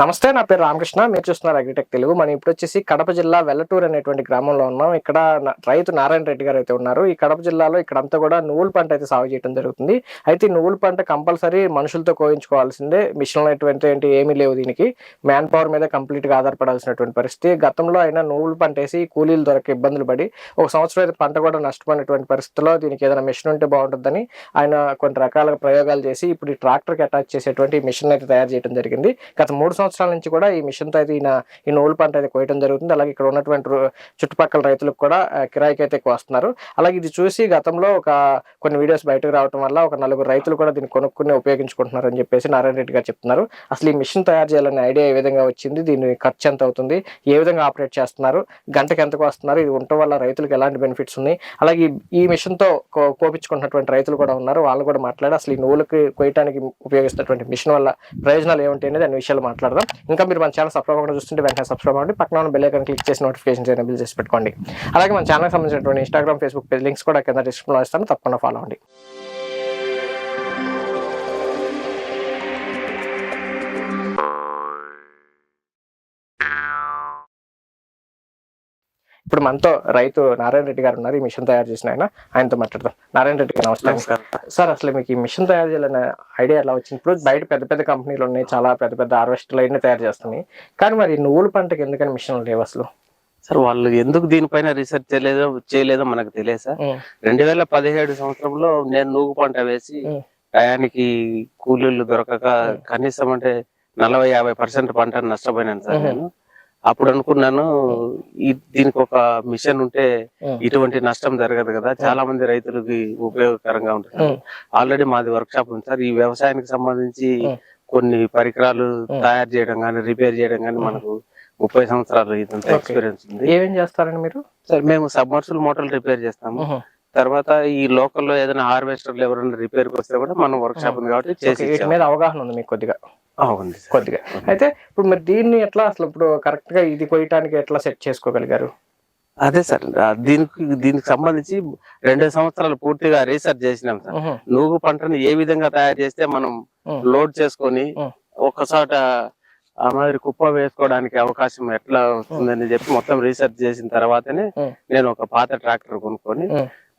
నమస్తే నా పేరు రామకృష్ణ. మీరు చూస్తున్నారు అగ్రిటెక్ తెలుగు. మనం ఇప్పుడు వచ్చేసి కడప జిల్లా వెల్లటూరు అనేటువంటి గ్రామంలో ఉన్నాం. ఇక్కడ రైతు నారాయణ రెడ్డి గారు అయితే ఉన్నారు. ఈ కడప జిల్లాలో ఇక్కడంతా కూడా నువ్వుల పంట అయితే సాగు చేయడం జరుగుతుంది. అయితే ఈ నువ్వుల పంట కంపల్సరీ మనుషులతో కోయించుకోవాల్సిందే. మిషన్లు అటువంటి ఏంటి ఏమీ లేవు దీనికి. మ్యాన్ పవర్ మీద కంప్లీట్గా ఆధారపడాల్సినటువంటి పరిస్థితి. గతంలో అయినా నువ్వులు పంట వేసి కూలీలు దొరక ఇబ్బందులు పడి ఒక సంవత్సరం అయితే పంట కూడా నష్టపోయినటువంటి పరిస్థితిలో దీనికి ఏదైనా మిషన్ ఉంటే బాగుంటుందని ఆయన కొన్ని రకాల ప్రయోగాలు చేసి ఇప్పుడు ఈ ట్రాక్టర్కి అటాచ్ చేసేటువంటి మిషన్ అయితే తయారు చేయడం జరిగింది. గత మూడు సంవత్సరాల నుంచి కూడా ఈ మిషన్తో అయితే ఈయన ఈ నూలు పంట అయితే కోయటం జరుగుతుంది. అలాగే ఇక్కడ ఉన్నటువంటి చుట్టుపక్కల రైతులకు కూడా కిరాయికి అయితే వస్తున్నారు అలాగే ఇది చూసి గతంలో ఒక కొన్ని వీడియోస్ బయటకు రావడం వల్ల ఒక నలుగురు రైతులు కూడా దీన్ని కొనుక్కుని ఉపయోగించుకుంటున్నారు అని చెప్పేసి నారాయణ రెడ్డి గారు చెప్తున్నారు. అసలు ఈ మిషన్ తయారు చేయాలనే ఐడియా ఏ విధంగా వచ్చింది? దీని ఖర్చు ఎంత అవుతుంది? ఏ విధంగా ఆపరేట్ చేస్తున్నారు? గంటకి ఎంతకు వస్తున్నారు ఇది ఉండటం వల్ల రైతులకు ఎలాంటి బెనిఫిట్స్ ఉన్నాయి? అలాగే ఈ- మిషన్తో కో- కోపించుకుంటున్నటువంటి రైతులు కూడా ఉన్నారు. వాళ్ళు కూడా మాట్లాడి అసలు ఈ నూలుకి కోయటానికి ఉపయోగిస్తున్నటువంటి మిషన్ వల్ల ప్రయోజనాలు ఏమిటి అనేది అన్ని విషయాలు మాట్లాడదాం. ఇంకా మీరు మన ఛానల్ సబ్స్క్రైబ్ అవ్వకుండా చూస్తుంటే వెంటనే సబ్స్క్రైబ్ అవ్వండి. పక్కన ఉన్న బెల్ ఐకన్ క్లిక్ చేసి నోటిఫికేషన్ ఎనేబుల్ చేసి పెట్టుకోండి. అలాగే మన ఛానల్కి సంబంధించినటువంటి ఇన్స్టాగ్రామ్ ఫేస్బుక్ పేజ్ లింక్స్ కూడా కింద డిస్క్రిప్షన్లో ఇస్తాను. తప్పకుండా ఫాలో అవ్వండి. ఇప్పుడు మనతో రైతు నారాయణ రెడ్డి గారు ఉన్నారు. ఈ మిషన్ తయారు చేసిన ఆయన. ఆయనతో మాట్లాడదాం. నారాయణ రెడ్డి గారు నమస్కారం. సార్ అసలు మీకు ఈ మిషన్ తయారు చేయాలనే ఐడియా ఎలా వచ్చింది? ఇప్పుడు బయట పెద్ద పెద్ద కంపెనీలు ఉన్నాయి. చాలా పెద్ద పెద్ద హార్వెస్టర్లు అయినా తయారు చేస్తున్నాయి. కానీ మరి నువ్వుల పంటకి ఎందుకని మిషన్ లేవు అసలు? సార్ వాళ్ళు ఎందుకు దీనిపైన రీసెర్చ్ చేయలేదో చేయలేదో మనకు తెలియదు సార్. రెండు వేల పదిహేడు సంవత్సరంలో నేను నూగు పంట వేసి. టయానికి కూలీలు దొరకక కనీసం అంటే నలభై యాభై పర్సెంట్ పంట నష్టపోయినాను సార్. నేను. అప్పుడు అనుకున్నాను ఈ దీనికి ఒక మిషన్ ఉంటే. ఇటువంటి నష్టం జరగదు కదా చాలా మంది రైతులకి ఉపయోగకరంగా ఉంటుంది. ఆల్రెడీ మాది వర్క్ షాప్ ఉంది సార్ ఈ వ్యవసాయానికి సంబంధించి. కొన్ని పరికరాలు. తయారు చేయడం కానీ రిపేర్ చేయడం కానీ మనకు ముప్పై సంవత్సరాలు ఇదంతా. ఎక్స్పీరియన్స్ ఉంది ఏమేం చేస్తారండి మీరు సార్ మేము సబ్మర్సుల్ మోటార్లు రిపేర్ చేస్తాము. తర్వాత ఈ లోకల్లో ఏదైనా హార్వెస్టర్లు ఎవరైనా రిపేర్ వస్తే కూడా మనం వర్క్ షాప్ ఉంది కాబట్టి చేసి. మీద అవగాహన ఉంది మీకు కొద్దిగా. కొద్దిగా అయితే ఇప్పుడు మరి దీన్ని ఎట్లా అసలు ఇప్పుడు కరెక్ట్గా ఇది కొయ్యటానికి ఎట్లా సెట్ చేసుకోగలిగారు అదే సార్ దీనికి దీనికి సంబంధించి రెండు సంవత్సరాలు పూర్తిగా రీసెర్చ్ చేసినాం సార్. నూగు పంటని ఏ విధంగా తయారు చేస్తే మనం. లోడ్ చేసుకొని. ఒక్కసాట ఆ మాదిరి కుప్ప వేసుకోవడానికి అవకాశం ఎట్లా వస్తుందని చెప్పి మొత్తం రీసెర్చ్ చేసిన తర్వాతనే. నేను ఒక పాత ట్రాక్టర్ కొనుక్కొని.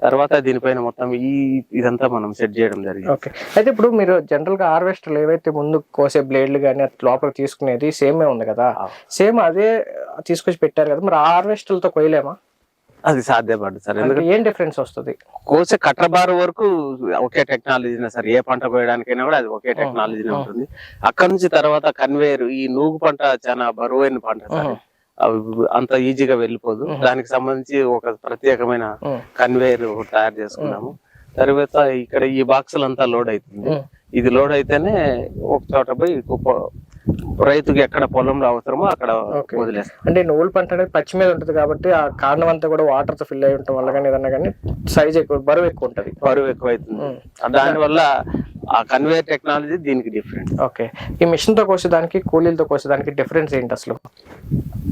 తర్వాత దీనిపైన మొత్తం ఈ ఇదంతా మనం సెట్ చేయడం జరిగింది. ఓకే. అయితే ఇప్పుడు మీరు జనరల్గా హార్వెస్టర్లు ఏవైతే ముందు కోసే బ్లేడ్లు కానీ లోపల తీసుకునేది సేమే ఉంది కదా. సేమ్ అదే తీసుకొచ్చి పెట్టారు కదా? మరి హార్వెస్టర్లతో కొయ్యలేమా? అది సాధ్యపడదు సార్. ఎందుకంటే ఏం డిఫరెన్స్ వస్తుంది? కోసే కట్టబారు వరకు ఒకే టెక్నాలజీనే సార్. ఏ పంట కోయడానికైనా కూడా అది ఒకే టెక్నాలజీనే. ఉంటుంది. అక్కడ నుంచి తర్వాత కన్వేయర్ ఈ నూగు పంట చాలా బరువైన పంట సార్. అంత ఈజీగా వెళ్ళిపోదు. దానికి సంబంధించి ఒక ప్రత్యేకమైన. కన్వేయర్ తయారు చేసుకున్నాము తర్వాత ఇక్కడ ఈ బాక్సులు అంతా లోడ్ అవుతుంది. ఇది లోడ్ అయితేనే ఒక చోట పోయి రైతుకి ఎక్కడ పొలంలో అవసరమో అక్కడ. వదిలేస్తాం అంటే నువ్వుల పంట అనేది పచ్చి మీద ఉంటుంది కాబట్టి ఆ కాండం అంతా కూడా వాటర్తో ఫిల్ అయి ఉండటం వల్ల కానీ ఏదన్నా కానీ సైజ్ ఎక్కువ బరువు ఎక్కువ ఉంటుంది బరువు ఎక్కువైతుంది ఉం. దానివల్ల ఆ కన్వేయర్ టెక్నాలజీ దీనికి డిఫరెంట్ ఓకే ఈ మిషన్తో కోసేదానికి కూలీలతో కోసేదానికి డిఫరెన్స్ ఏంటి అసలు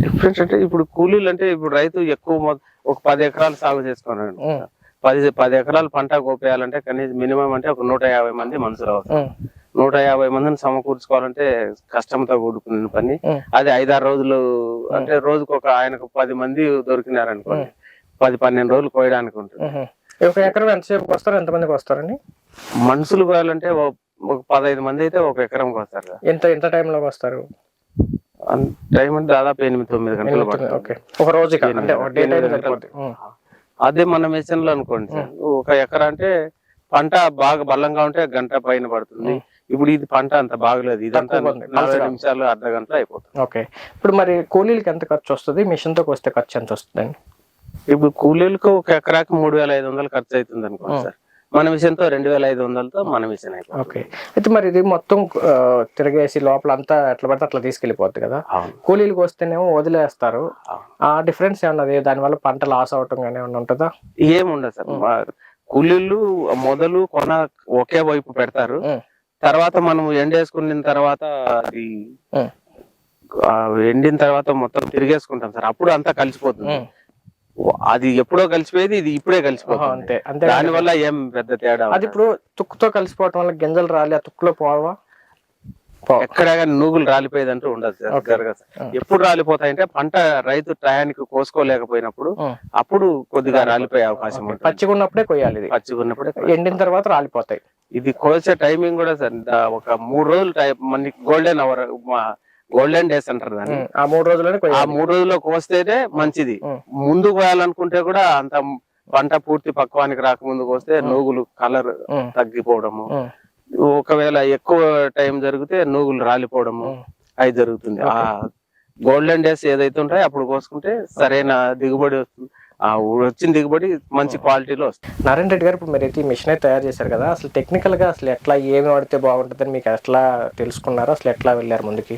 డిఫరెన్స్ అంటే ఇప్పుడు కూలీలు అంటే ఇప్పుడు రైతు ఎక్కువ ఒక పది ఎకరాలు సాగు చేసుకున్నాడు. పది పది ఎకరాలు పంట కోపేయాలంటే కనీసం మినిమం అంటే ఒక నూట యాభై మంది మనుషులు అవసరం. నూట యాభై మందిని సమకూర్చుకోవాలంటే కష్టంతో కూడుకున్న పని. అది ఐదారు రోజులు అంటే రోజుకు ఒక ఆయనకు పది మంది దొరికినారనుకోండి. పది పన్నెండు రోజులు కోయడానికి ఉంటుంది. ఒక ఎకరం ఎంతసేపు వస్తారు? ఎంతమందికి వస్తారండి? మనుషులు కోయాలంటే ఒక పదహైదు మంది అయితే ఒక ఎకరంకి వస్తారు కదా. ఎంత ఎంత టైంలోకి వస్తారు? టైం అంటే దాదాపు ఎనిమిది తొమ్మిది గంటలు పడుతుంది ఒక ఉం. అదే మన మెషిన్లో అనుకోండి ఒక ఎకరా అంటే పంట బాగా బలంగా ఉంటే గంట పైన పడుతుంది. ఇప్పుడు ఇది పంట అంత బాగలేదు ఇదంతా. నలభై. నిమిషాలు అర్ధ గంటలో అయిపోతుంది. ఓకే. ఇప్పుడు మరి కూలీలకి ఎంత ఖర్చు వస్తుంది? మిషన్తో కోస్తే ఖర్చు ఎంత వస్తుందండి? ఇప్పుడు కూలీలకు ఒక ఎకరాకి మూడు వేల ఐదు వందలు ఖర్చు అవుతుంది అనుకోండి సార్. మన మిషన్తో రెండు వేల ఐదు వందలతో మన మిషన్ ఓకే. అయితే మరి ఇది మొత్తం తిరగేసి లోపల అంతా ఎట్లా పడితే అట్లా తీసుకెళ్ళిపోద్ది కదా? కూలీలకు వస్తేనేమో వదిలేస్తారు. ఆ డిఫరెన్స్ ఏమన్నది దానివల్ల పంట లాస్ అవటం కానీ ఏమన్నా ఉంటుందా? ఏముండదు సార్. కూలీలు మొదలు కొన ఒకే వైపు పెడతారు. తర్వాత మనం ఎండేసుకున్న తర్వాత అది ఎండిన తర్వాత మొత్తం తిరిగేసుకుంటాం సార్. అప్పుడు అంతా కలిసిపోతుంది. అది ఎప్పుడో కలిసిపోయేది ఇది ఇప్పుడే కలిసిపోతుంది. అంతే అంతే. దాని వల్ల ఏం పెద్ద తేడా అది ఇప్పుడు తుక్కుతో కలిసిపోవటం వల్ల గింజలు రాలి ఆ తుక్కులో పోవా. ఎక్కడ కానీ నూగులు రాలిపోయేదంటూ ఉండదు. జరగదు సార్. ఎప్పుడు రాలిపోతాయంటే పంట రైతు టయానికి కోసుకోలేకపోయినప్పుడు. అప్పుడు కొద్దిగా రాలిపోయే అవకాశం ఉంటుంది పచ్చిగా ఉన్నప్పుడే కొయ్యాలి ఇది పచ్చిగా ఉన్నప్పుడే ఎండిన తర్వాత రాలిపోతాయి ఇది కోసే టైమింగ్ కూడా సార్ ఒక మూడు రోజులు టైం మనకి గోల్డెన్ అవర్ గోల్డెన్ డేస్ అంటారు దాన్ని. ఆ మూడు రోజుల్లోనే ఆ మూడు రోజుల్లో కోస్తేనే మంచిది ఉం. ముందుకు పోయాలనుకుంటే కూడా అంత పంట పూర్తి పక్వానికి రాకముందు కోస్తే నూగులు కలర్. తగ్గిపోవడము. ఒకవేళ ఎక్కువ టైం జరిగితే నూగులు రాలిపోవడము. అది జరుగుతుంది. ఆ గోల్డెన్ డేస్ ఏదైతే ఉంటాయో అప్పుడు కోసుకుంటే సరైన దిగుబడి వస్తుంది. ఆ వచ్చిన దిగుబడి మంచి క్వాలిటీలో వస్తుంది. నారాయణ రెడ్డి గారు ఇప్పుడు మీరు అయితే ఈ మిషన్ అయితే తయారు చేశారు కదా అసలు టెక్నికల్గా అసలు ఎట్లా ఏమి వాడితే బాగుంటుందని మీకు ఎట్లా తెలుసుకున్నారో అసలు ఎట్లా వెళ్ళారు ముందుకి?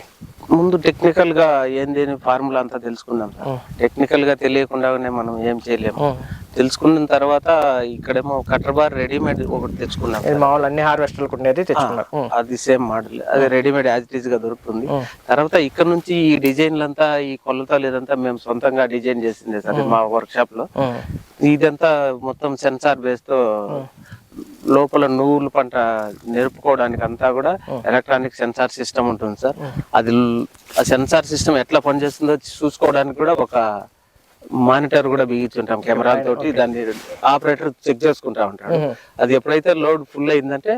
ముందు టెక్నికల్గా ఏంది ఫార్ములా అంతా తెలుసుకున్నాం. టెక్నికల్గా తెలియకుండానే మనం ఏం చేయలేము. తెలుసుకున్న తర్వాత ఇక్కడేమో కటర్ బార్ రెడీమేడ్ ఒకటి తెచ్చుకున్నాం మామూలు అన్ని హార్వెస్టర్లకు ఉండేది తెచ్చుకున్నారు. ఉం. అది సేమ్ మోడల్ అది రెడీమేడ్ యాజ్ ఇట్ ఈస్గా దొరుకుతుంది. తర్వాత ఇక్కడ నుంచి ఈ డిజైన్లంతా ఈ కొలతలు ఇదంతా మేము సొంతంగా డిజైన్ చేసిందే సార్. మా వర్క్ షాప్లో. ఇదంతా మొత్తం సెన్సార్ బేస్తో లోపల నువ్వుల పంట నేర్పుకోవడానికి అంతా కూడా ఎలక్ట్రానిక్ సెన్సార్ సిస్టమ్ ఉంటుంది సార్. అది ఆ సెన్సార్ సిస్టమ్ ఎట్లా పనిచేస్తుందో చూసుకోవడానికి కూడా ఒక మానిటర్ కూడా బిగించుంటాం కెమెరాల తోటి దాన్ని ఆపరేటర్ చెక్ చేసుకుంటా ఉంటాడు. అది ఎప్పుడైతే లోడ్ ఫుల్ అయిందంటే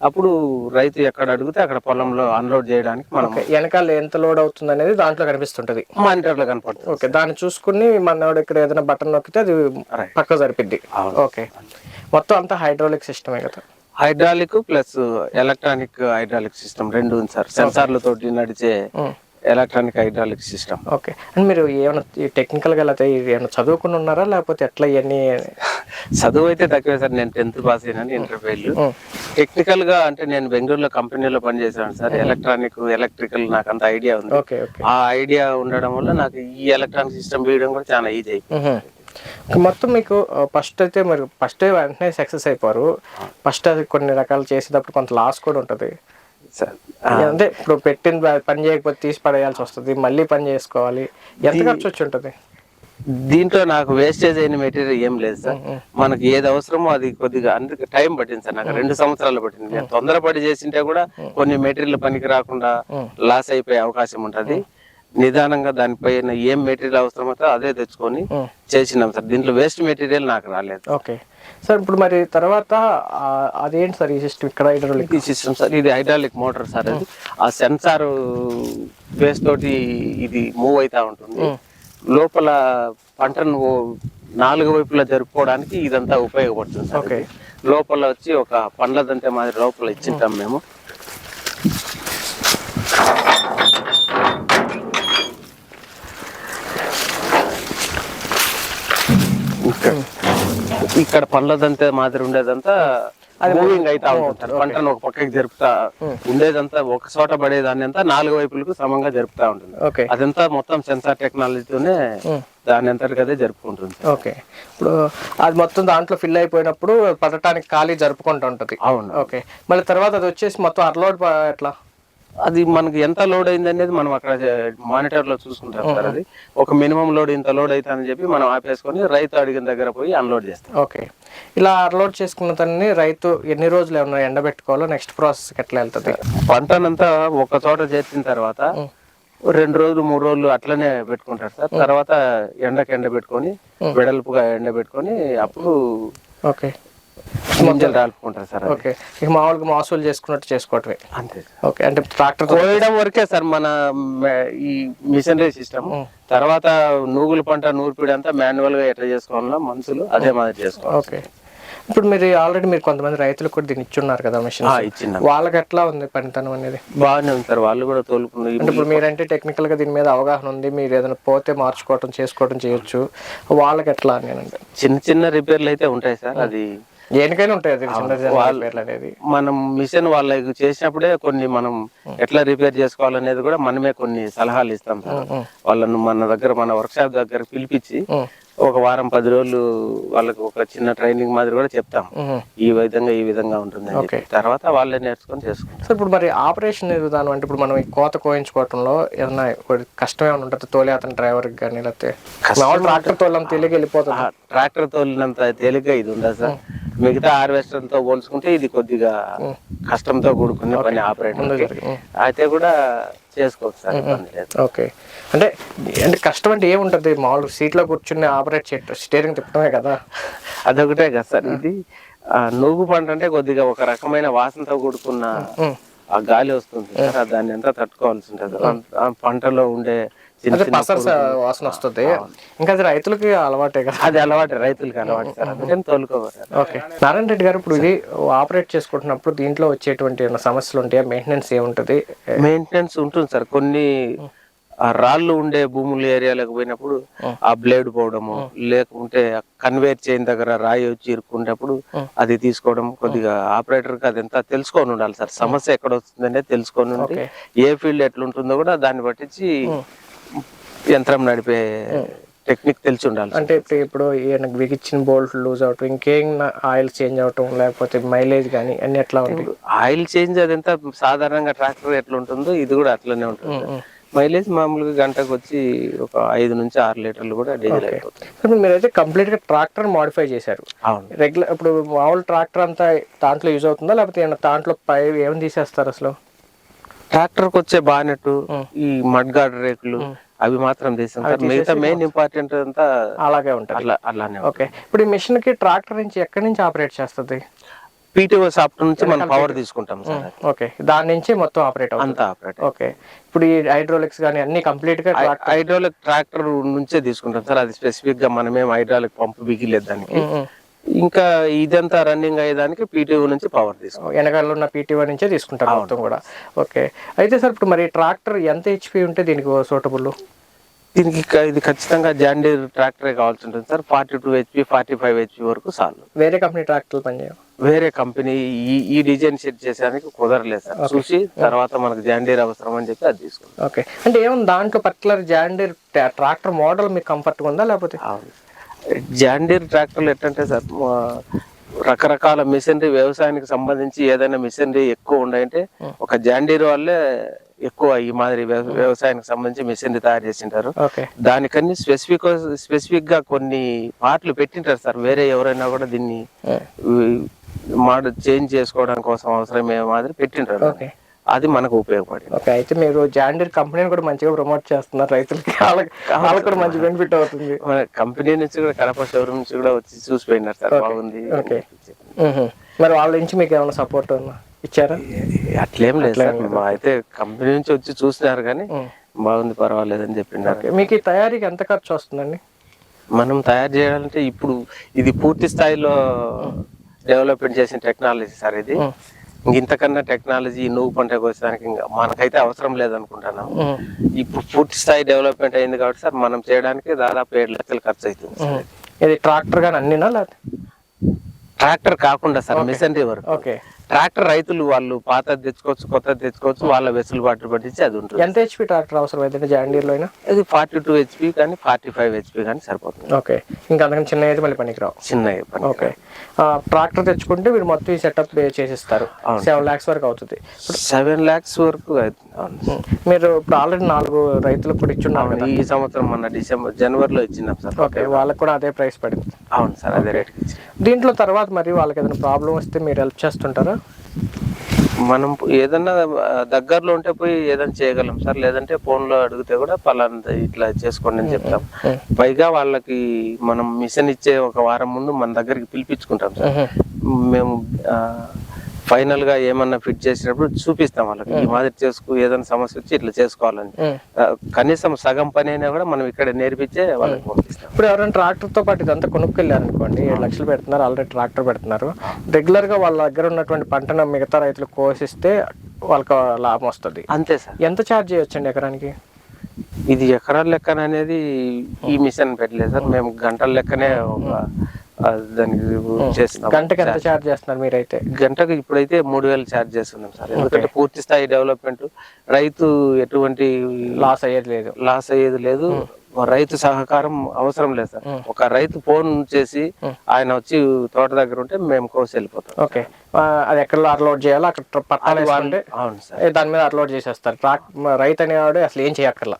అప్పుడు రైతు ఎక్కడ అడిగితే అక్కడ పొలంలో అన్లోడ్ చేయడానికి మనం వెనకాల ఎంత లోడ్ అవుతుంది అనేది దాంట్లో కనిపిస్తుంటది. మానిటర్లో కనపడుతుంది ఓకే దాన్ని చూసుకుని మనోడు ఇక్కడ ఏదైనా బటన్ నొక్కితే అది. పక్క సరిపిద్ది. అవును. ఓకే. మొత్తం అంతా హైడ్రాలిక్ సిస్టమే కదా. Hydraulic plus electronic hydraulic system రెండు ఉంది సార్. సెన్సార్ల తోటి నడిచే. Electronic hydraulic system. Okay. And మీరు ఏమైనా టెక్నికల్గా ఏమైనా చదువుకుని ఉన్నారా? లేకపోతే ఎట్లా ఇవన్నీ? చదువు అయితే తక్కువే సార్. నేను టెన్త్ పాస్ అయినాను ఇంటర్ ఫెయిల్. టెక్నికల్గా అంటే నేను బెంగళూరులో కంపెనీలో పనిచేశాను సార్. ఎలక్ట్రానిక్ ఎలక్ట్రికల్ నాకు అంత ఐడియా ఉంది. ఆ ఐడియా ఉండడం వల్ల నాకు ఈ ఎలక్ట్రానిక్ సిస్టమ్ వేయడం కూడా చాలా ఈజీ అయిపోయింది. మొత్తం మీకు ఫస్ట్ అయితే మరి ఫస్ట్ వెంటనే సక్సెస్ అయిపోరు. ఫస్ట్ అది కొన్ని రకాలు చేసేటప్పుడు కొంత లాస్ కూడా ఉంటుంది. సార్ అంటే ఇప్పుడు పెట్టిన పని చేయకపోతే తీసి పడేయాల్సి వస్తుంది మళ్ళీ పని చేసుకోవాలి. ఎంత ఖర్చు వచ్చి ఉంటుంది దీంట్లో నాకు వేస్టేజ్ అయిన మెటీరియల్ ఏం లేదు సార్. మనకి ఏది అవసరమో అది కొద్దిగా అందుకే టైం పట్టింది సార్ నాకు. రెండు సంవత్సరాలు పట్టింది. నేను తొందరపడి చేసింటే కూడా కొన్ని మెటీరియల్ పనికి రాకుండా లాస్ అయిపోయే అవకాశం ఉంటది. నిదానంగా దానిపైన ఏం మెటీరియల్ అవసరమో అదే తెచ్చుకొని. చేసినాం సార్. దీంట్లో వేస్ట్ మెటీరియల్ నాకు రాలేదు. ఓకే. సార్ ఇప్పుడు మరి తర్వాత అదేంటి సార్ ఈ సిస్టమ్ ఇక్కడ హైడ్రాలిక్ ఈ సిస్టమ్ సార్ ఇది హైడ్రాలిక్ మోటార్ సార్ అది. ఆ. సెన్సార్ బేస్ తోటి ఇది మూవ్ అవుతా ఉంటుంది. లోపల పంటను నాలుగు వైపులా జరుపుకోవడానికి ఇదంతా ఉపయోగపడుతుంది సార్. లోపల వచ్చి ఒక పండ్లదంటే మాదిరి లోపల ఇచ్చింటాం మేము. ఇక్కడ పండ్లదంతే మాదిరి ఉండేదంతా అది మూవింగ్ అవుతా ఉంటుంది పంటను ఒక పక్కకి జరుపుతా ఉండేదంతా ఒక చోట పడేదాన్ని అంతా నాలుగు వైపులకు సమంగా జరుపుతా ఉంటుంది అదంతా మొత్తం సెన్సార్ టెక్నాలజీతోనే దాని అంతటికి అదే జరుపుకుంటుంది ఓకే ఇప్పుడు అది మొత్తం దాంట్లో ఫిల్ అయిపోయినప్పుడు పడటానికి ఖాళీ జరుపుకుంటూ ఉంటుంది. అవును. ఓకే మళ్ళీ తర్వాత అది వచ్చేసి మొత్తం అర్లోడ్ ఎట్లా? అది మనకి ఎంత లోడ్ అయింది అనేది మనం అక్కడ మానిటర్లో చూసుకుంటాం సార్ అది. ఒక మినిమం లోడ్ ఇంత లోడ్ అవుతుందని చెప్పి మనం ఆపేసుకొని రైతు అడిగిన దగ్గర పోయి అన్లోడ్ చేస్తాం. ఓకే. ఇలా అన్లోడ్ చేసుకున్న తన్ని రైతు ఎన్ని రోజులు ఏమన్నా ఎండబెట్టుకోవాలో నెక్స్ట్ ప్రాసెస్ ఎట్లా వెళ్తుంది? పంటనంతా ఒక చోట చేర్చిన తర్వాత రెండు రోజులు మూడు రోజులు అట్లనే పెట్టుకుంటారు సార్. తర్వాత ఎండకి ఎండ పెట్టుకొని వెడల్పుగా ఎండ పెట్టుకొని అప్పుడు ఓకే. గింజలు రాలుపుకుంటారు సార్. ఓకే. ఇక మామూలుగా మాసూలు చేసుకున్నట్టు చేసుకోవటమే. అంతే. ఓకే. అంటే ట్రాక్టర్ కోయడం వరకే సార్ మన ఈ మిషనరీ సిస్టమ్. తర్వాత నూగుల పంట నూర్పిడి అంతా మాన్యువల్గా ఎట్లా చేసుకోవాలో మనుషులు అదే మాదిరి చేసుకోవాలి. ఓకే. ఇప్పుడు మీరు ఆల్రెడీ మీరు కొంతమంది రైతులకు కూడా దీన్ని ఇచ్చున్నారు కదా మిషన్ ఆ, ఇచ్చింది వాళ్ళకి ఎట్లా ఉంది పనితనం అనేది? బాగానే ఉంది సార్. వాళ్ళు కూడా తోలుకున్నారు అంటే ఇప్పుడు మీరంటే టెక్నికల్గా దీని మీద అవగాహన ఉంది. మీరు ఏదైనా పోతే మార్చుకోవటం చేసుకోవటం చేయొచ్చు. వాళ్ళకి ఎట్లా అని నేనంటే చిన్న చిన్న రిపేర్లు అయితే ఉంటాయి సార్. అది దేనికైనా ఉంటాయి అది మనం మిషన్ వాళ్ళకి చేసినప్పుడే కొన్ని మనం ఎట్లా రిపేర్ చేసుకోవాలనేది కూడా మనమే కొన్ని సలహాలు ఇస్తాం సార్. వాళ్ళను మన దగ్గర మన వర్క్ షాప్ దగ్గర పిలిపించి. ఒక వారం పది రోజులు వాళ్ళకి ఒక చిన్న ట్రైనింగ్ మాదిరి కూడా చెప్తాం. ఈ విధంగా ఈ విధంగా ఉంటుంది. తర్వాత వాళ్ళే నేర్చుకొని చేసుకుంటాం సో ఇప్పుడు మరి ఆపరేషన్ విధానం అంటే ఇప్పుడు మనం ఈ కోత కోయించుకోవటంలో ఏదైనా కష్టం ఏమైనా ఉంటుంది తోలే అతని డ్రైవర్కి కానీ లేకపోతే ట్రాక్టర్ తోలం తెలియక వెళ్ళిపోతుంది? ట్రాక్టర్ తోలినంత తేలిగ్గా ఇది ఉండదు సార్. మిగతా హార్వెస్టర్తో పోల్చుకుంటే ఇది కొద్దిగా కష్టంతో కూడుకునే పని ఆపరేటర్ అయితే కూడా చేసుకోవచ్చు సార్ ఓకే. అంటే అంటే కష్టం అంటే ఏముంటది? మామూలు సీట్లో కూర్చుని ఆపరేట్ చేయటం స్టీరింగ్ తిప్పడమే కదా. అదొకటే కదా సార్ ఇది. ఆ, నూగు పంట అంటే కొద్దిగా ఒక రకమైన వాసనతో కూడుకున్న. ఆ గాలి వస్తుంది సార్ దాన్ని ఎంత తట్టుకోవాల్సి ఉంటుంది. పంటలో ఉండే అదే చిన్న పసర వాసన వస్తుంది. ఇంకా అది రైతులకి అలవాటే కదా. అది అలవాటు రైతులకి అలవాటు సార్ అందుకని తోలుకోవాలి. ఓకే. నారాయణ రెడ్డి గారు ఇప్పుడు ఇది ఆపరేట్ చేసుకుంటున్నప్పుడు దీంట్లో వచ్చేటువంటి సమస్యలు ఉంటాయా మెయింటెనెన్స్ ఏముంటది? మెయింటెనెన్స్ ఉంటుంది సార్. కొన్ని ఆ రాళ్ళు ఉండే భూముల ఏరియాలకు పోయినప్పుడు ఆ బ్లేడ్ పోవడము లేకుంటే కన్వేర్ చైన్ దగ్గర రాయి వచ్చి ఇరుక్కునేటప్పుడు అది తీసుకోవడం కొద్దిగా ఆపరేటర్కి అదంతా తెలుసుకొని ఉండాలి సార్. సమస్య ఎక్కడ వస్తుందనే తెలుసుకొని ఓకే. ఏ ఫీల్డ్ ఎట్లుంటుందో కూడా దాన్ని పట్టించి యంత్రం నడిపే టెక్నిక్ తెలిసి ఉండాలి అంటే ఇప్పుడు ఇప్పుడు ఈయనకు బిగించిన బోల్ట్ లూజ్ అవటం ఇంకేం ఆయిల్ చేంజ్ అవటం లేకపోతే మైలేజ్ కానీ అన్ని ఎట్లా ఉంటాయి? ఆయిల్ చేంజ్ అదంతా సాధారణంగా ట్రాక్టర్ ఎట్లా ఉంటుందో ఇది కూడా అట్లనే ఉంటుంది. మైలేజ్ మామూలుగా గంటకు వచ్చి ఒక ఐదు నుంచి ఆరు లీటర్లు కూడా డీజిల్ అయిపోతుంది. మీరైతే కంప్లీట్గా ట్రాక్టర్ మాడిఫై చేశారు. అవును. రెగ్యులర్ ఇప్పుడు మామూలు ట్రాక్టర్ అంతా దాంట్లో యూజ్ అవుతుందా? లేకపోతే దాంట్లో పై ఏమైనా తీసేస్తారు అసలు? ట్రాక్టర్కి వచ్చే బానెట్ ఈ మడ్ గార్డ్ రేకులు అవి మాత్రం తీసాం సార్ మిగతా మెయిన్ ఇంపార్టెంట్ అంతా అలాగే ఉంటుంది. అట్లా అట్లానే ఓకే. ఇప్పుడు ఈ మిషన్కి ట్రాక్టర్ నుంచి ఎక్కడి నుంచి ఆపరేట్ చేస్తుంది? పీటీఓ సాఫ్ట్ నుంచి మనం పవర్ తీసుకుంటాం సార్. ఓకే. దాని నుంచి మొత్తం ఆపరేట్ అంతా ఆపరేట్ ఓకే. ఇప్పుడు ఈ హైడ్రోలిక్స్ కానీ అన్ని కంప్లీట్గా హైడ్రాలిక్ ట్రాక్టర్ నుంచే తీసుకుంటాం సార్. అది స్పెసిఫిక్గా మనమేం హైడ్రాలిక్ పంపు బిగిలేదు దానికి. ఇంకా ఇదంతా రన్నింగ్ అయ్యేదానికి పీటీఓ నుంచి పవర్ తీసుకుంటాం. వెనకాల ఉన్న పీటీఓ నుంచే తీసుకుంటారు మొత్తం కూడా. ఓకే. అయితే సార్ ఇప్పుడు మరి ట్రాక్టర్ ఎంత హెచ్పి ఉంటే దీనికి సూటబుల్ దీనికి ఇది ఖచ్చితంగా జాండీర్ ట్రాక్టరే కావాల్సి ఉంటుంది sir. Forty two HP forty five HP వరకు చాలు. వేరే కంపెనీ ట్రాక్టర్లు పనిచేయవు? వేరే కంపెనీ ఈ ఈ డిజైన్ సెట్ చేసేదానికి కుదరలేదు సార్. చూసి తర్వాత మనకు జాండీర్ అవసరం అని చెప్పి అది తీసుకుంటాం. ఓకే. అంటే ఏమన్నా దాంట్లో పర్టికులర్ జాండీర్ ట్రాక్టర్ మోడల్ మీకు కంఫర్ట్గా ఉందా లేకపోతే? జాండీర్ ట్రాక్టర్లు ఎట్టంటే సార్ రకరకాల మిషనరీ వ్యవసాయానికి సంబంధించి ఏదైనా మిషనరీ ఎక్కువ ఉన్నాయంటే ఒక జాండీర్ వాళ్ళే ఎక్కువ ఈ మాదిరి వ్యవ- వ్యవసాయానికి సంబంధించి మిషనరీ తయారు చేసింటారు. దానికన్నీ స్పెసిఫిక్ స్పెసిఫిక్గా కొన్ని పార్ట్లు పెట్టింటారు సార్. వేరే ఎవరైనా కూడా దీన్ని మోడల్ చేంజ్ చేసుకోవడం కోసం అవసరమే మాదిరి పెట్టింటారు అది మనకు ఉపయోగపడింది. ఓకే అయితే మీరు జాండీర్ కంపెనీని కూడా మంచిగా ప్రమోట్ చేస్తున్నారు రైతులకి. వాళ్ళకి కూడా మంచి బెనిఫిట్ అవుతుంది. మన కంపెనీ నుంచి కూడా కడప షోరూమ్ నుంచి కూడా వచ్చి చూసిపోయినారు సార్ బాగుంది. ఓకే. మరి వాళ్ళ నుంచి మీకు ఏమైనా సపోర్ట్ ఇచ్చారా? అట్లేం లేదు సార్. అయితే కంపెనీ నుంచి వచ్చి చూసినారు కానీ. బాగుంది పర్వాలేదు అని చెప్పినారు మీకు ఈ తయారీకి ఎంత ఖర్చు వస్తుందండి? మనం తయారు చేయాలంటే ఇప్పుడు ఇది పూర్తి స్థాయిలో డెవలప్మెంట్ చేసిన టెక్నాలజీ సార్ ఇది. ఇంతకన్నా టెక్నాలజీ నువ్వు పంటకు వచ్చేదానికి ఇంకా మనకైతే అవసరం లేదనుకుంటున్నాం మ్మ్. ఇప్పుడు పూర్తి స్థాయి డెవలప్మెంట్ అయింది కాబట్టి సార్ మనం చేయడానికి దాదాపు ఏడు లక్షలు ఖర్చు అవుతుంది. ఇది ట్రాక్టర్ కానీ అన్నినా ట్రాక్టర్ కాకుండా సార్ మిషనరీ వరకు ఓకే. ట్రాక్టర్ రైతులు వాళ్ళు పాతది తెచ్చుకోవచ్చు కొత్తది తెచ్చుకోవచ్చు వాళ్ళ వెసులుబాటు పట్టించి అది ఉంటుంది. ఎంత హెచ్పి ట్రాక్టర్ అవసరం అయితే జాండీర్లో అయినా? అది ఫార్టీ టూ హెచ్పి కానీ ఫార్టీ ఫైవ్ హెచ్పి కానీ సరిపోతుంది. ఓకే. ఇంకా అంతకని చిన్న అయితే మళ్ళీ పనికిరావు చిన్న పని ఓకే. ట్రాక్టర్ తెచ్చుకుంటే మీరు మొత్తం ఈ సెటప్ చేసిస్తారు. సెవెన్ ల్యాక్స్ వరకు అవుతుంది. సెవెన్ లాక్స్ వరకు. మీరు ఇప్పుడు ఆల్రెడీ నాలుగు రైతులకు కూడా ఇచ్చున్నారు కదా? ఈ సంవత్సరం మొన్న డిసెంబర్ జనవరిలో ఇచ్చినాం సార్. ఓకే వాళ్ళకి కూడా అదే ప్రైస్ పడింది. అవును సార్ అదే ఇచ్చి దీంట్లో తర్వాత మరి వాళ్ళకి ఏదైనా ప్రాబ్లం వస్తే మీరు హెల్ప్ చేస్తుంటారా? మనం ఏదన్నా దగ్గరలో ఉంటే పోయి ఏదైనా చేయగలం సార్. లేదంటే ఫోన్లో అడిగితే కూడా పలానా ఇట్లా చేసుకోండి అని చెప్తాం. పైగా వాళ్ళకి మనం మిషన్ ఇచ్చే ఒక వారం ముందు మన దగ్గరికి పిలిపించుకుంటాం సార్. మేము ఫైనల్గా ఏమన్నా ఫిట్ చేసినప్పుడు చూపిస్తాం వాళ్ళకి. ఈ మాదిరి చేసుకో ఏదైనా సమస్య వచ్చి ఇట్లా చేసుకోవాలని. కనీసం సగం పని అయినా కూడా మనం ఇక్కడ నేర్పించే వాళ్ళకి పంపిస్తాం. ఇప్పుడు ఎవరైనా ట్రాక్టర్తో పాటు ఇదంతా కొనుక్కెళ్ళారు అనుకోండి ఏడు లక్షలు పెడుతున్నారు ఆల్రెడీ ట్రాక్టర్ పెడుతున్నారు. రెగ్యులర్గా వాళ్ళ దగ్గర ఉన్నటువంటి పంటను మిగతా రైతులు కోసిస్తే వాళ్ళకి లాభం వస్తుంది. అంతే సార్. ఎంత ఛార్జ్ చేయొచ్చండి ఎకరానికి? ఇది ఎకరాల లెక్కన అనేది ఈ మిషన్ పెట్టలేదు సార్. మేము గంటల లెక్కనే ఒక దానికి చేస్తున్నాం. గంటకి ఎంత ఛార్జ్ చేస్తున్నారు మీరైతే? గంటకు ఇప్పుడైతే మూడు వేలు ఛార్జ్ చేస్తున్నాం సార్. ఎందుకంటే పూర్తి స్థాయి డెవలప్మెంట్ రైతు ఎటువంటి లాస్ అయ్యేది లేదు. లాస్ అయ్యేది లేదు. రైతు సహకారం అవసరం లేదు సార్. ఒక రైతు ఫోన్ చేసి ఆయన వచ్చి తోట దగ్గర ఉంటే మేము కోసి వెళ్ళిపోతాం. ఓకే. అది ఎక్కడ అన్లోడ్ చేయాలో? అక్కడ పట్టాలు అవును సార్. దాని మీద అప్లోడ్ చేసేస్తారు. ట్రాక్ రైతు అనేవాడు అసలు ఏం చేయక్కర్లా.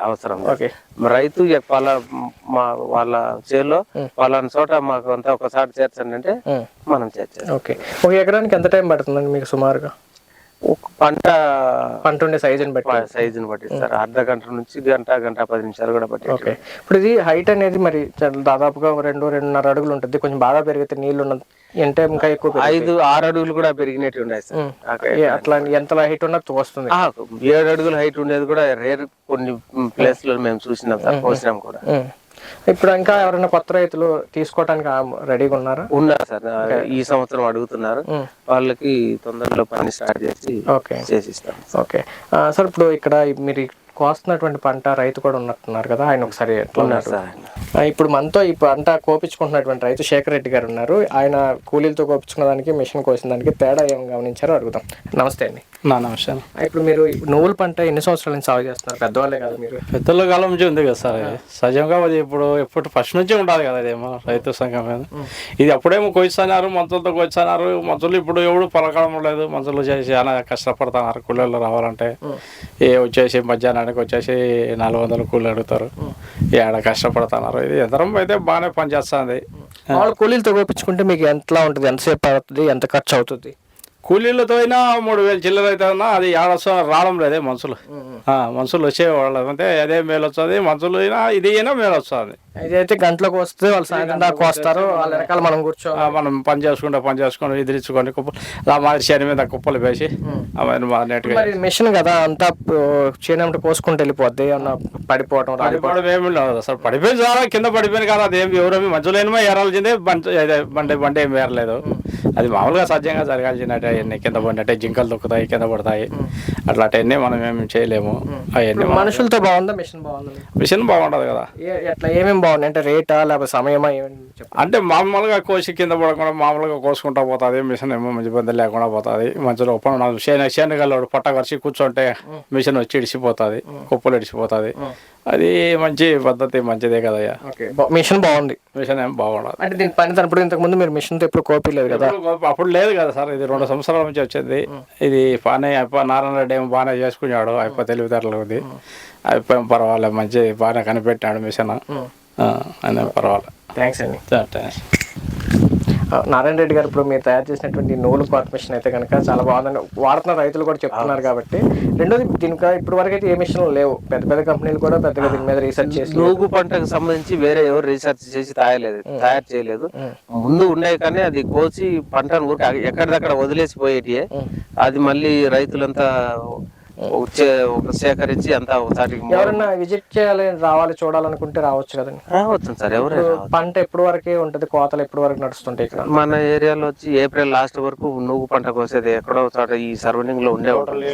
అవసరం. ఓకే. రైతు వాళ్ళ మా వాళ్ళ చేలో వాళ్ళని చోట మాకు అంతా ఒకసారి చేర్చండి అంటే. మనం చేర్చేస్తాం. ఓకే. ఒక ఎకరానికి ఎంత టైం పడుతుందండి మీకు సుమారుగా? పంట పంట ఉండే సైజుని బట్టి. సైజుని బట్టి సార్. అర్ధ గంట నుంచి గంట గంట పది నిమిషాలు కూడా పట్టి ఓకే. ఇప్పుడు ఇది హైట్ అనేది మరి దాదాపుగా రెండు రెండున్నర అడుగులు ఉంటుంది. కొంచెం బాగా పెరిగితే నీళ్ళు ఉన్న అంటే ఇంకా ఎక్కువ. ఐదు ఆరు అడుగులు కూడా పెరిగినట్టు ఉన్నాయి సార్. అట్లా ఎంత హైట్ ఉన్నా వస్తుంది ఆ, ఏడు అడుగుల హైట్ ఉండేది కూడా రేర్ కొన్ని ప్లేస్లో మేము చూసినాం సార్ పోసినాం కూడా. ఇప్పుడు ఇంకా ఎవరైనా కొత్త రైతులు తీసుకోవడానికి రెడీగా ఉన్నారా? ఉన్నారు సార్. ఈ సంవత్సరం అడుగుతున్నారు. వాళ్ళకి తొందరలో పని స్టార్ట్ చేసి ఓకే. చేసిస్తాం. ఓకే. సార్ ఇప్పుడు ఇక్కడ మీరు కోస్తున్నటువంటి పంట రైతు కూడా ఉన్నట్టున్నారు కదా ఆయన ఒకసారి ఉన్నారు ఇప్పుడు మనతో ఈ పంట కోపించుకుంటున్నటువంటి రైతు శేఖర్ రెడ్డి గారు ఉన్నారు. ఆయన కూలీలతో కోపించుకున్న దానికి మిషన్ కోసిన దానికి తేడా ఏం గమనించారో అడుగుదాం. నమస్తే అండి. నా నమస్తే ఆ, ఇప్పుడు మీరు నువ్వుల పంట ఎన్ని సంవత్సరాల నుంచి సాగు చేస్తున్నారు? పెద్దవాళ్ళే కదా మీరు. పెద్దల కాలం నుంచి ఉంది కదా సార్. సహజంగా అది ఇప్పుడు ఎప్పుడు ఫస్ట్ నుంచి ఉండాలి కదా ఇదేమో రైతు సంఘం మీద. ఇది అప్పుడేమో కోయిస్తున్నారు మంచులతో కోయిస్తున్నారు మంచులు ఇప్పుడు ఎవడు పలకడం లేదు. మంచులు చేసి చాలా కష్టపడుతున్నారు కూలీలు రావాలంటే. ఏ వచ్చేసి మధ్యాహ్నానికి వచ్చేసి నాలుగు వందల కూలీలు అడుగుతారు. ఏడ కష్టపడుతున్నారు? ఇది యంత్రం అయితే బాగానే పనిచేస్తుంది. వాళ్ళు కూలీలతో కోపించుకుంటే మీకు ఎంతలా ఉంటుంది? ఎంతసేపు అవుతుంది ఎంత ఖర్చు అవుతుంది? కూలీలతో అయినా మూడు వేలు చిల్లర అయితే ఉన్నా అది ఏడొస్తా రావడం లేదే మనుషులు. ఆ, మనుషులు వచ్చేవాళ్ళు. అంటే అదే మేలు వస్తుంది మనుషులు అయినా ఇది అయినా మేలు వస్తుంది ఇదైతే గంటలకు వస్తే వాళ్ళు సాయంత్రం దాకా వస్తారు వాళ్ళ వెనకాల మనం కూర్చో మనం పని చేసుకుంటే పని చేసుకొని ఎదిరించుకొని కుప్పలు ఆ మాదిరి శని మీద కుప్పలు వేసి నీట్గా మిషన్ కదా అంతా చేయనంటే కోసుకుంటూ వెళ్ళిపోద్ది ఏమన్నా పడిపోవటం రాలిపోవడం పడిపోవడం ఏమి లేదు అసలు. పడిపోయింది చాలా కింద పడిపోయింది కదా అదేం ఎవరేమి మంచులేనిమో ఏరాల్సిందే బండి బండి బండి ఏం ఏరలేదు. అది మామూలుగా సహజంగా జరగాల్సినట్టు అవన్నీ. కింద పడినట్టే జింకలు దొక్కుతాయి కింద పడతాయి. అట్లాంటివన్నీ మనం ఏమి చేయలేము. అవన్నీ మనుషులతో బాగుందా మిషన్ బాగుందా? మిషన్ బాగుండదు కదా. ఎట్లా ఏమేమి బాగున్నాయి? అంటే రేటా లేకపోతే సమయమా అంటే మామూలుగా కోసి కింద పడకుండా మామూలుగా కోసుకుంటా పోతుంది. మిషన్ ఏమో మంచి ఇబ్బంది లేకుండా పోతుంది. మంచిలో పని శని శనగల్లోడు పట్ట కరిచి కూర్చుంటే మిషన్ వచ్చి ఇడిచిపోతుంది కుప్పలు ఇడిచిపోతుంది అది మంచి పద్ధతి మంచిదే కదయ్యా. ఓకే. మిషన్ బాగుంది. మిషన్ ఏం బాగుండదు. అంటే దీని పని తనప్పుడు ఇంతకు ముందు మీరు మిషన్తో ఎప్పుడు కోపీలేదు కదా? అప్పుడు- లేదు కదా సార్ ఇది రెండు సంవత్సరాల నుంచి వచ్చింది. ఇది బాగానే అయిపో నారాయణ రెడ్డి ఏమో బాగానే చేసుకున్నాడు అయిపో తెలివితేటలు ఉంది అయిపోయి పర్వాలేదు మంచి బాగానే కనిపెట్టాడు మిషన్. ఆయన పర్వాలేదు. థ్యాంక్స్ అండి. సరే. నారాయణ రెడ్డి గారు ఇప్పుడు మీరు తయారు చేసినటువంటి నూలు కోత మిషన్ అయితే కనుక చాలా బాగుందని వాడుతున్న రైతులు కూడా చెప్తున్నారు కాబట్టి. రెండోది దీనికి ఇప్పుడు వరకు అయితే ఏ మిషన్లు లేవు. పెద్ద పెద్ద కంపెనీలు కూడా పెద్దగా దీని మీద రీసెర్చ్ చేసి నూగు పంటకు సంబంధించి వేరే ఎవరు రీసెర్చ్ చేసి తయారలేదు తయారు చేయలేదు. ముందు ఉన్నాయి కానీ అది కోసి పంటను ఊరికి ఎక్కడిదక్కడ వదిలేసి పోయేటియే అది మళ్ళీ రైతులంతా వచ్చే ఒక సేకరించి అంతా ఒకసారి ఎవరైనా విజిట్ చేయాలి రావాలి చూడాలనుకుంటే రావచ్చు కదండి. రావచ్చు సార్ ఎవరైనా ఇప్పుడు పంట ఎప్పుడు వరకే ఉంటుంది కోతలు ఎప్పుడు వరకు నడుస్తుంటాయి ఇక్కడ? మన ఏరియాలో వచ్చి ఏప్రిల్ లాస్ట్ వరకు నువ్వు పంట కోసేది ఎక్కడో చోట ఈ సరౌండింగ్లో ఉండే ఉంటుంది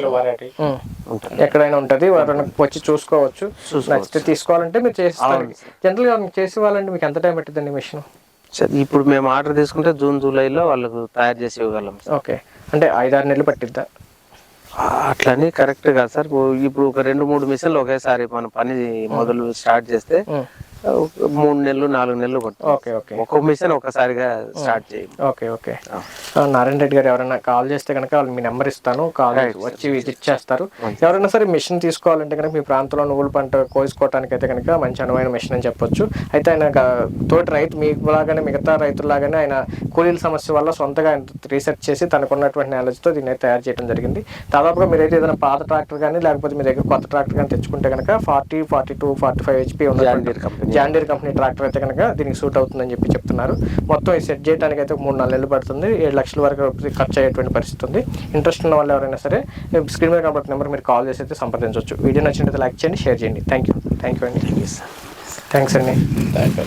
ఉం. ఉంటుంది. ఎక్కడైనా ఉంటది ఎవరైనా వచ్చి చూసుకోవచ్చు. నచ్చితే తీసుకోవాలంటే మీరు చేస్తారు జనరల్గా చేసి ఇవ్వాలంటే మీకు ఎంత టైం పట్టిందండి మిషన్ సరే, ఇప్పుడు మేము ఆర్డర్ తీసుకుంటే జూన్ జూలైలో వాళ్ళకు తయారు చేసి ఇవ్వగలం. ఓకే అంటే ఐదారు నెలలు పట్టిద్దా? అట్లని కరెక్ట్ కాదు సార్. ఇప్పుడు ఒక రెండు మూడు మిషన్లు ఒకేసారి మన పని మొదలు స్టార్ట్ చేస్తే మూడు నెలలు నాలుగు నెలలు ఓకే ఓకే. ఒక్కొక్క మిషన్ ఒకసారిగా స్టార్ట్ చేయండి. ఓకే. ఓకే నారాయణ రెడ్డి గారు ఎవరైనా కాల్ చేస్తే కనుక వాళ్ళు మీ నెంబర్ ఇస్తాను కాల్ వచ్చి విజిట్ చేస్తారు ఎవరైనా సరే మిషన్ తీసుకోవాలంటే కనుక మీ ప్రాంతంలో నువ్వుల పంట కోసుకోవడానికి అయితే కనుక మంచి అనువైన మిషన్ అని చెప్పొచ్చు. అయితే ఆయన తోటి రైతు మీకు లాగానే మిగతా రైతుల్లాగానే ఆయన కూలీల సమస్య వల్ల సొంతగా ఆయన రీసెర్చ్ చేసి తనకున్నటువంటి నాలెడ్జ్తో దీన్ని తయారు చేయడం జరిగింది. దాదాపుగా మీరైతే ఏదైనా పాత ట్రాక్టర్ కానీ లేకపోతే మీ దగ్గర కొత్త ట్రాక్టర్ కానీ తెచ్చుకుంటే కనుక forty forty two forty five HP company. John Deere company tractor అయితే కనుక దీనికి సూట్ అవుతుందని చెప్పి చెప్తున్నారు. మొత్తం ఈ సెట్ చేయడానికి అయితే మూడు నాలుగు నెలలు పడుతుంది. ఏడు లక్షల వరకు ఖర్చు అయ్యేటువంటి పరిస్థితి ఉంది. ఇంట్రెస్ట్ ఉన్న వాళ్ళు ఎవరైనా సరే స్క్రీన్ మీద కాబట్టి నెంబర్ మీరు కాల్ చేసి అయితే సంప్రదించవచ్చు. వీడియో నచ్చినట్లయితే లైక్ చేయండి షేర్ చేయండి. థ్యాంక్ యూ థ్యాంక్ యూ అండి థ్యాంక్స్ అండి. Thank you